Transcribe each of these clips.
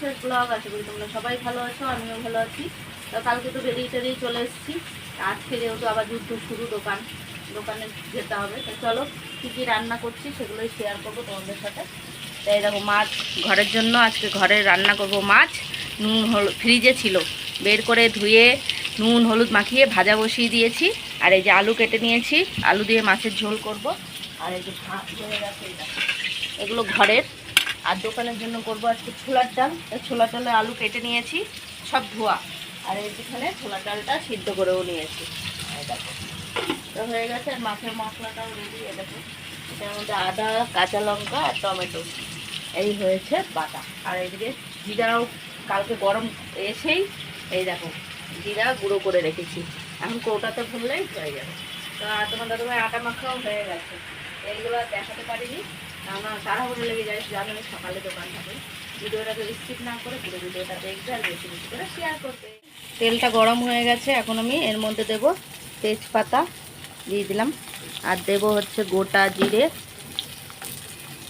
বিশেষ ব্লগ আশা করি তোমরা সবাই ভালো আছো, আমিও ভালো আছি। তো কালকে তো বেরিয়ে টেরিয়ে চলে এসেছি। আজকে যেহেতু আবার যুদ্ধ শুরু, দোকান, দোকানে যেতে হবে। তো চলো, কী কী রান্না করছি সেগুলোই শেয়ার করব তোমাদের সাথে। তাই দেখো, মাছ ঘরের জন্য আজকে ঘরে রান্না করব মাছ। নুন হলুদ ফ্রিজে ছিল। বের করে ধুয়ে নুন, হলুদ মাখিয়ে ভাজা বসিয়ে দিয়েছি। আর এই যে আলু কেটে নিয়েছি, আলু দিয়ে মাছের ঝোল করব। আর এই যে ভাত গেছে এগুলো ঘরের আর দোকানের জন্য করব আজকে ছোলার ডাল। ছোলার ডালে আলু কেটে নিয়েছি, সব ধোয়া। আর এই যেখানে ছোলার ডালটা সিদ্ধ করেও নিয়েছি। দেখো। তো হয়ে গেছে, আর মাছের মশলাটাও রেডি দেখো। এটার মধ্যে আদা, কাঁচা লঙ্কা আর টমেটো। এই হয়েছে বাটা। আর এইদিকে জিরাও কালকে গরম এসেই, এই দেখো, জিরা গুঁড়ো করে রেখেছি। এখন কৌটাতে ভুললেই হয়ে যাবে। তোমার আটা হয়ে গেছে। এইগুলো দেখাতে পারিনি। আমার লেগে যায় সকালে দোকান না করে দেখবে আর বেশি শেয়ার তেলটা গরম হয়ে গেছে, এখন আমি এর মধ্যে দেব তেজপাতা দিয়ে দিলাম। আর দেব হচ্ছে গোটা জিরে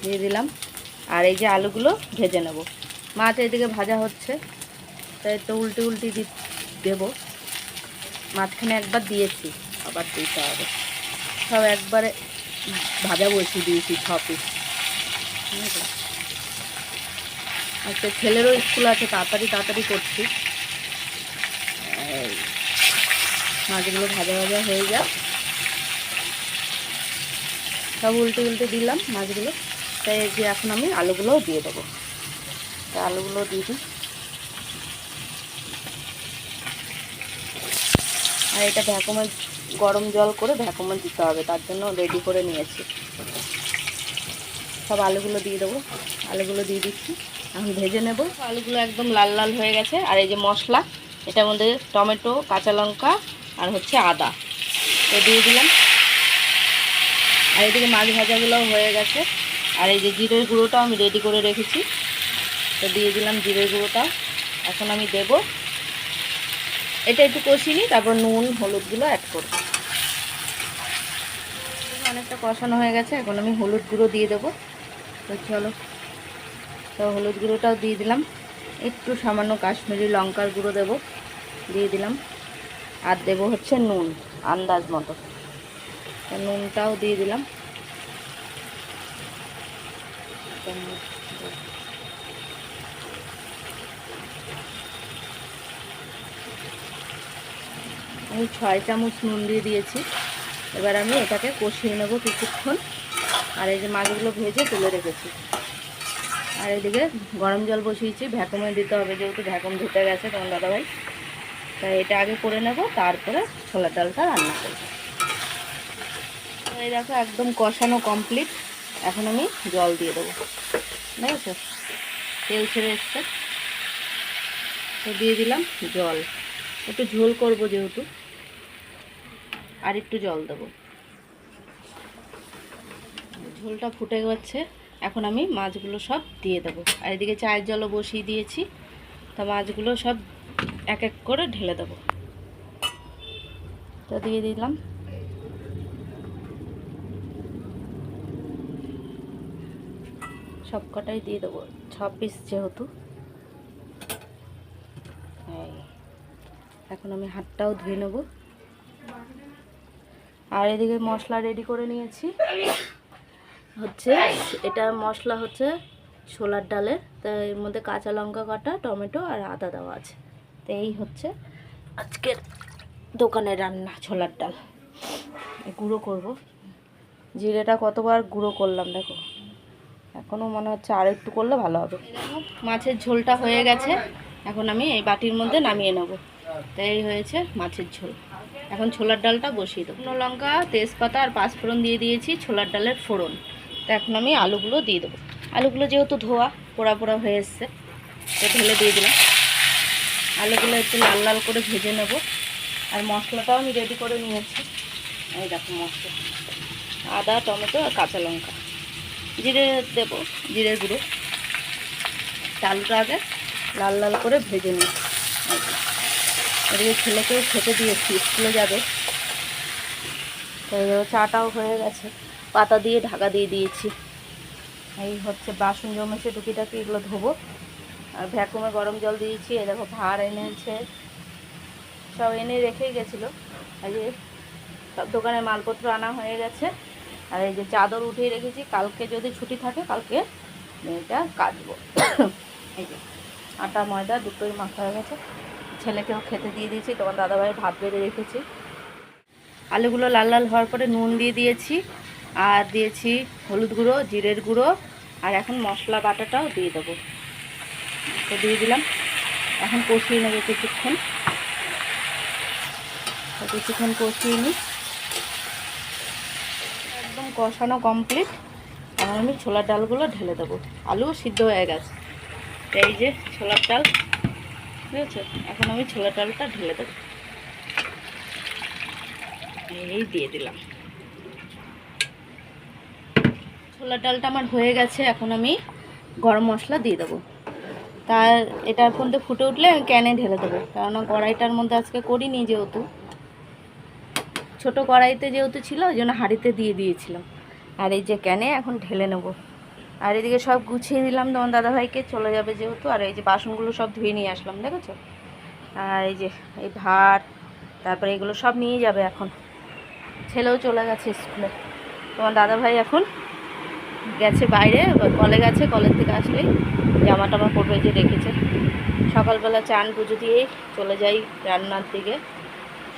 দিয়ে দিলাম। আর এই যে আলুগুলো ভেজে নেব। মাছ এদিকে ভাজা হচ্ছে, তাই তো উল্টে উল্টে দেবো। মাঝখানে একবার দিয়েছি। আবার দিতে হবে। সব একবারে ভাজা বসিয়ে দিয়েছি ছ পিস আজকে ছেলেরও স্কুল আছে, তাড়াতাড়ি তাড়াতাড়ি করছি। মাছগুলো ভাজা ভাজা হয়ে যাক। সব উল্টে উল্টে দিলাম মাছগুলো। তাই যে এখন আমি আলুগুলোও দিয়ে দেবো। তা আলুগুলো দিয়ে দিই। আর এটা ভ্যাকুমে গরম জল করে ভ্যাকুমে দিতে হবে, তার জন্য রেডি করে নিয়েছি। সব আলুগুলো দিয়ে দেবো। আলুগুলো দিয়ে দিচ্ছি। এখন ভেজে নেব। আলুগুলো একদম লাল লাল হয়ে গেছে। আর এই যে মশলা, এটার মধ্যে টমেটো, কাঁচা লঙ্কা আর হচ্ছে আদা। তো দিয়ে দিলাম। আর এদিকে মাছ ভাজাগুলোও হয়ে গেছে। আর এই যে জিরের গুঁড়োটাও আমি রেডি করে রেখেছি। তো দিয়ে দিলাম জিরের গুঁড়োটা। এখন আমি দেব। এটা একটু কষিয়ে নিই, তারপর নুন, হলুদগুলো অ্যাড করব। অনেকটা কষানো হয়ে গেছে, এখন আমি হলুদ গুঁড়ো দিয়ে দেবো। তো চলো, তো হলুদ গুঁড়োটাও দিয়ে দিলাম। একটু সামান্য কাশ্মীরি লঙ্কার গুঁড়ো দেব, দিয়ে দিলাম। আর দেব হচ্ছে নুন, আন্দাজ মতো। নুনটাও দিয়ে দিলাম। আমি ছয় চামচ নুন দিয়ে দিয়েছি। এবার আমি এটাকে কষিয়ে নেব কিছুক্ষণ। আর এই যে মাছগুলো ভেজে তুলে রেখেছি। আর এদিকে গরম জল বসিয়েছি ভ্যাকুমে দিতে হবে যেহেতু ভ্যাকুম ধুতে গেছে তোমার দাদাভাই। তাই এটা আগে করে নেব, তারপরে ছোলার ডালটা রান্না করব। এই দেখো একদম কষানো কমপ্লিট এখন আমি জল দিয়ে দেবো। দেখেছ তেল ছেড়ে এসছে। তো দিয়ে দিলাম জল। একটু ঝোল করব যেহেতু। আর একটু জল দেবো। ঝোলটা ফুটে গেছে। এখন আমি মাছগুলো সব দিয়ে দেবো। আর এদিকে চায়ের জলও বসিয়ে দিয়েছি। তো মাছগুলো সব এক এক করে ঢেলে দেবো। তো দিয়ে দিলাম। সব কটাই দিয়ে দেবো। ছ পিস যেহেতু। এখন আমি হাতটাও ধুয়ে নেব। আর এদিকে মশলা রেডি করে নিয়েছি। হচ্ছে, এটা মশলা হচ্ছে ছোলার ডালের, তো এর মধ্যে কাঁচা লঙ্কা কাটা, টমেটো আর আদা দেওয়া আছে। তো এই হচ্ছে আজকের দোকানে রান্না, ছোলার ডাল। গুঁড়ো করব। জিরেটা কতবার গুঁড়ো করলাম, দেখো। এখনও মনে হচ্ছে আর একটু করলে ভালো হবে। মাছের ঝোলটা হয়ে গেছে। এখন আমি এই বাটির মধ্যে নামিয়ে নেব। তো এই হয়েছে মাছের ঝোল। এখন ছোলার ডালটা বসিয়ে দেবো। শুকনো লঙ্কা, তেজপাতা আর পাঁচফোড়ন দিয়ে দিয়েছি ছোলার ডালের ফোড়ন। তো এখন আমি আলুগুলো দিয়ে দেবো। আলুগুলো যেহেতু ধোয়া, পোড়া পোড়া হয়ে এসছে, তো ঢেলে দিয়ে দিলাম। আলুগুলো একটু লাল লাল করে ভেজে নেব। আর মশলাটাও আমি রেডি করে নিয়েছি। এই দেখো মশলা। আদা, টমেটো আর কাঁচা লঙ্কা। জিরে দেবো, জিরে গুঁড়ো। আলুটা আগে লাল লাল করে ভেজে নিই। এদিকে ছেলেকেও খেতে দিয়েছি, স্কুলে যাবে। চাটাও হয়ে গেছে, পাতা দিয়ে ঢাকা দিয়ে দিয়েছি। এই হচ্ছে বাসন জমেছে টুকিটাকি, এগুলো ধোবো। আর ভ্যাকুমে গরম জল দিয়েছি এ দেখো ভাড় এনেছে। সব এনে রেখেই গেছিল। আর যে সব দোকানে মালপত্র আনা হয়ে গেছে। আর এই যে চাদর উঠিয়ে রেখেছি, কালকে যদি ছুটি থাকে, কালকে এটা কাটবো এই যে আটা, ময়দা দুটোই মাখা হয়ে গেছে। ছেলেকেও খেতে দিয়ে দিয়েছি, তোমার দাদাভাই ভাত বেড়ে রেখেছি। আলুগুলো লাল লাল হওয়ার পরে নুন দিয়ে দিয়েছি, আর দিয়েছি হলুদ গুঁড়ো, জিরের গুঁড়ো, আর এখন মশলা বাটাটাও দিয়ে দেবো। তো দিয়ে দিলাম, এখন কষিয়ে নেবে কিছুক্ষণ। কিছুক্ষণ কষিয়ে নিই। একদম কষানো কমপ্লিট। এখন আমি ছোলার ডালগুলো ঢেলে দেবো। আলুও সিদ্ধ হয়ে গেছে। এই যে ছোলার ডাল। বুঝেছ এখন আমি ছোলা ডালটা ঢেলে দেবো। এই দিয়ে দিলাম। ছোলা ডালটা আমার হয়ে গেছে, এখন আমি গরম মশলা দিয়ে দেবো। তার এটার মধ্যে ফুটে উঠলে আমি ক্যানে ঢেলে দেবো। কেননা কড়াইটার মধ্যে আজকে করিনি যেহেতু। ছোট কড়াইতে যেহেতু ছিল, ওই জন্য হাঁড়িতে দিয়ে দিয়েছিলাম। আর এই যে ক্যানে এখন ঢেলে নেব। আর এদিকে সব গুছিয়ে দিলাম তোমার দাদাভাইকে, চলে যাবে যেহেতু, আর এই যে বাসনগুলো সব ধুয়ে নিয়ে আসলাম, দেখেছ? আর এই যে এই ভাত, তারপরে এগুলো সব নিয়ে যাবে এখন। ছেলেও চলে গেছে স্কুলে। তোমার দাদাভাই এখন গেছে বাইরে কলে গেছে কলেজ থেকে আসলেই জামা টামা পরবে যে রেখেছে। সকালবেলা চান পুজো দিয়েই চলে যাই রান্নার দিকে।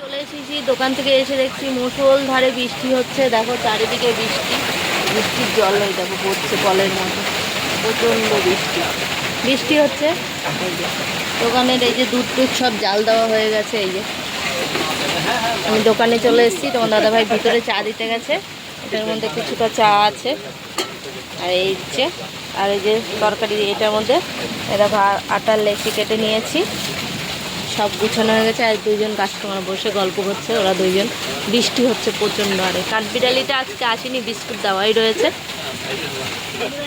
চলে এসেছি, দোকান থেকে এসে দেখছি মুসল ধারে বৃষ্টি হচ্ছে, দেখো চারিদিকে বৃষ্টি। বৃষ্টির জল হয়ে দেখো পড়ছে কলের মতো প্রচণ্ড বৃষ্টি। বৃষ্টি হচ্ছে? এই যে, দোকানের এই যে দুধ টুধ সব জাল দেওয়া হয়ে গেছে, এই যে। আমি দোকানে চলে এসেছি, তোমার দাদাভাই ভিতরে চা দিতে গেছে। এটার মধ্যে কিছুটা চা আছে, আর এই হচ্ছে আর এই যে তরকারি এটার মধ্যে এটা আটার লেচি কেটে নিয়েছি। সব গুছানো হয়ে গেছে আর দুইজন কাস্টমার বসে গল্প করছে ওরা দুইজন। বৃষ্টি হচ্ছে প্রচণ্ড আরে। কাঠবিড়ালিটা আজকে আসেনি বিস্কুট দেওয়াই রয়েছে।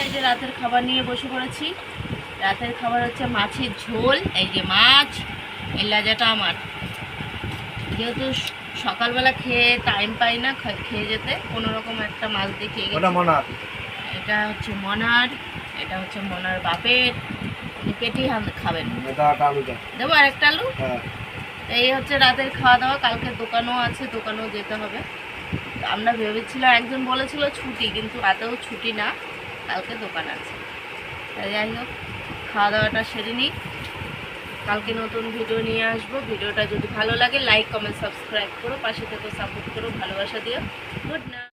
এই যে রাতের খাবার নিয়ে বসে পড়েছি। রাতের খাবার হচ্ছে মাছের ঝোল এই যে মাছ এই লাজাটা আমার। যেহেতু সকালবেলা খেয়ে টাইম পাই না খেয়ে যেতে কোনো রকম একটা মাছ দিয়ে খেয়ে গেছি। এটা হচ্ছে মনার এটা হচ্ছে মনার বাপের। হান- খাবেন। দেবো। আরেকটা আলু? এই হচ্ছে রাতের খাওয়া দাওয়া কালকে দোকানও আছে দোকানেও যেতে হবে। আমরা ভেবেছিলাম একজন বলেছিল ছুটি কিন্তু আদৌ ছুটি না কালকে দোকান আছে। তাই যাই হোক খাওয়া দাওয়াটা সেরে নিই। কালকে নতুন ভিডিও নিয়ে আসব। ভিডিওটা যদি ভালো লাগে লাইক কমেন্ট সাবস্ক্রাইব করো পাশে থেকে সাপোর্ট করো ভালোবাসা দিও। Good night